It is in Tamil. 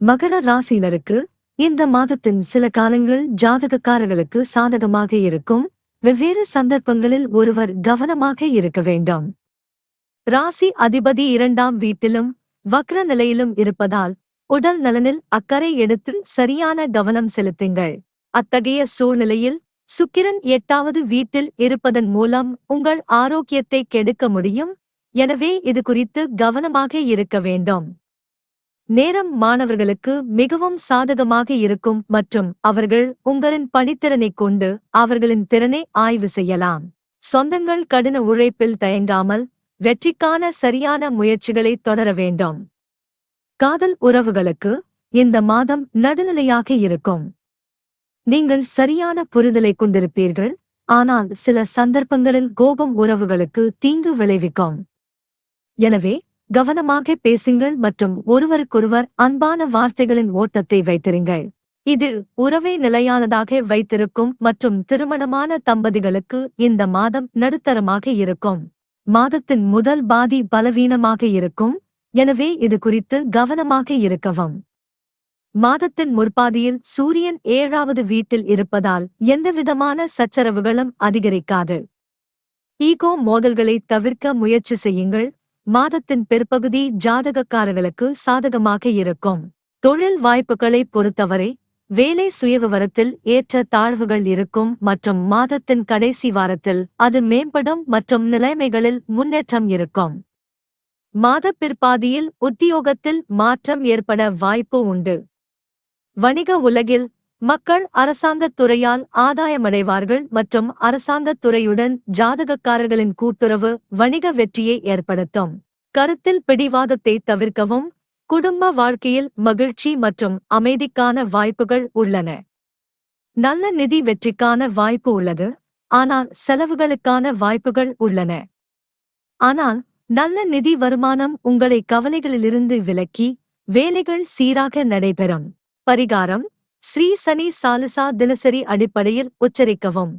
மகர ராசியினருக்கு இந்த மாதத்தின் சில காலங்கள் ஜாதகக்காரர்களுக்கு சாதகமாக இருக்கும். வெவ்வேறு சந்தர்ப்பங்களில் ஒருவர் கவனமாக இருக்க வேண்டும். ராசி அதிபதி இரண்டாம் வீட்டிலும் வக்ர நிலையிலும் இருப்பதால் உடல் நலனில் அக்கறை எடுத்து சரியான கவனம் செலுத்துங்கள். அத்தகைய சூழ்நிலையில் சுக்கிரன் எட்டாவது வீட்டில் இருப்பதன் மூலம் உங்கள் ஆரோக்கியத்தை கெடுக்க முடியும். எனவே இது குறித்து கவனமாக இருக்க வேண்டும். நேரம் மாணவர்களுக்கு மிகவும் சாதகமாக இருக்கும் மற்றும் அவர்கள் உங்களின் பணித்திறனைக் கொண்டு அவர்களின் திறனை ஆய்வு செய்யலாம். சொந்தங்கள் கடின உழைப்பில் தயங்காமல் வெற்றிக்கான சரியான முயற்சிகளை தொடர வேண்டும். காதல் உறவுகளுக்கு இந்த மாதம் நடுநிலையாக இருக்கும். நீங்கள் சரியான புரிதலை கொண்டிருப்பீர்கள் ஆனால் சில சந்தர்ப்பங்களில் கோபம் உறவுகளுக்கு தீங்கு விளைவிக்கும். எனவே கவனமாக பேசுங்கள் மற்றும் ஒருவருக்கொருவர் அன்பான வார்த்தைகளின் ஓட்டத்தை வைத்திருங்கள். இது உறவை நிலையானதாக வைத்திருக்கும் மற்றும் திருமணமான தம்பதிகளுக்கு இந்த மாதம் நடுத்தரமாக இருக்கும். மாதத்தின் முதல் பாதி பலவீனமாக இருக்கும். எனவே இது குறித்து கவனமாக இருக்கவும். மாதத்தின் முற்பாதியில் சூரியன் ஏழாவது வீட்டில் இருப்பதால் எந்தவிதமான சச்சரவுகளும் அதிகரிக்காது. ஈகோ மோதல்களை தவிர்க்க முயற்சி செய்யுங்கள். மாதத்தின் பிற்பகுதி ஜாதகக்காரர்களுக்கு சாதகமாக இருக்கும். தொழில் வாய்ப்புகளை பொறுத்தவரை வேலை சுயவிவரத்தில் ஏற்ற தாழ்வுகள் இருக்கும் மற்றும் மாதத்தின் கடைசி வாரத்தில் அது மேம்படும் மற்றும் நிலைமைகளில் முன்னேற்றம் இருக்கும். மாத பிற்பாதியில் உத்தியோகத்தில் மாற்றம் ஏற்பட வாய்ப்பு உண்டு. வணிக உலகில் மக்கள் அரசாங்கத் துறையால் ஆதாயமடைவார்கள் மற்றும் அரசாங்கத் துறையுடன் ஜாதகக்காரர்களின் கூட்டுறவு வணிக வெற்றியை ஏற்படுத்தும். கருத்தில் பிடிவாதத்தை தவிர்க்கவும் குடும்ப வாழ்க்கையில் மகிழ்ச்சி மற்றும் அமைதிக்கான வாய்ப்புகள் உள்ளன. நல்ல நிதி வெற்றிக்கான வாய்ப்பு உள்ளது ஆனால் செலவுகளுக்கான வாய்ப்புகள் உள்ளன. ஆனால் நல்ல நிதி வருமானம் உங்களை கவலைகளிலிருந்து விலக்கி வேலைகள் சீராக நடைபெறும். பரிகாரம் ஸ்ரீ சனி சாலுசா தினசரி அடிப்படையில் உச்சரிக்கவும்.